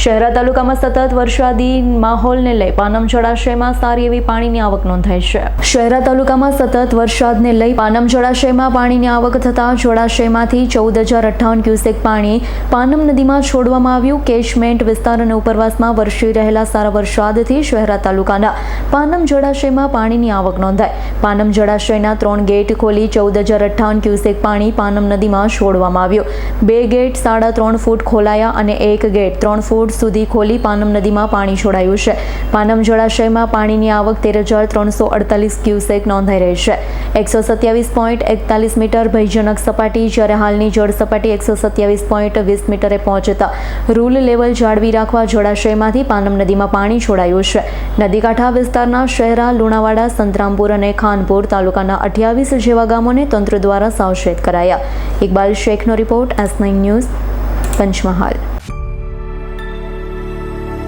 શહેરા તાલુકામાં સતત વરસાદી માહોલને લઈ પાનમ જળાશયમાં સારી એવી પાણીની આવક નોંધાઈ છે. શહેરા તાલુકામાં સતત વરસાદને લઈ પાનમ જળાશયમાં પાણીની આવક થતાં જળાશયમાંથી ચૌદ હજાર અઠ્ઠાવન ક્યુસેક પાણી પાનમ નદીમાં છોડવામાં આવ્યું. કેચમેન્ટ વિસ્તાર અને ઉપરવાસમાં વરસી રહેલા સારા વરસાદથી શહેરા તાલુકાના પાનમ જળાશયમાં પાણીની આવક નોંધાઈ. પાનમ જળાશયના ત્રણ ગેટ ખોલી ચૌદ હજાર અઠ્ઠાવન ક્યુસેક પાણી પાનમ નદીમાં છોડવામાં આવ્યું. બે ગેટ સાડા ત્રણ ફૂટ ખોલાયા અને એક ગેટ ત્રણ ફૂટ સુધી ખોલી પાનમ નદીમાં પાણી છોડાયું છે. પાનમ જળાશયમાં પાણીની આવક તેર હજાર ત્રણસો અડતાલીસ ક્યુસેક નોંધાઈ રહી છે. એકસો સત્યાવીસ પોઈન્ટ એકતાલીસ મીટર ભયજનક સપાટી, જ્યારે હાલની જળ સપાટી એકસો સત્યાવીસ પોઈન્ટ વીસ મીટરે પહોંચતા રૂલ લેવલ જાળવી રાખવા જળાશયમાંથી પાનમ નદીમાં પાણી છોડાયું છે. નદીકાંઠા વિસ્તારના શહેરા લુણાવાડા, સંતરામપુર અને ખાનપુર તાલુકાના અઠ્યાવીસ જેવા ગામોને તંત્ર દ્વારા સાવચેત કરાયા. Iqbal શેખનો report S nine news, Panchmahal.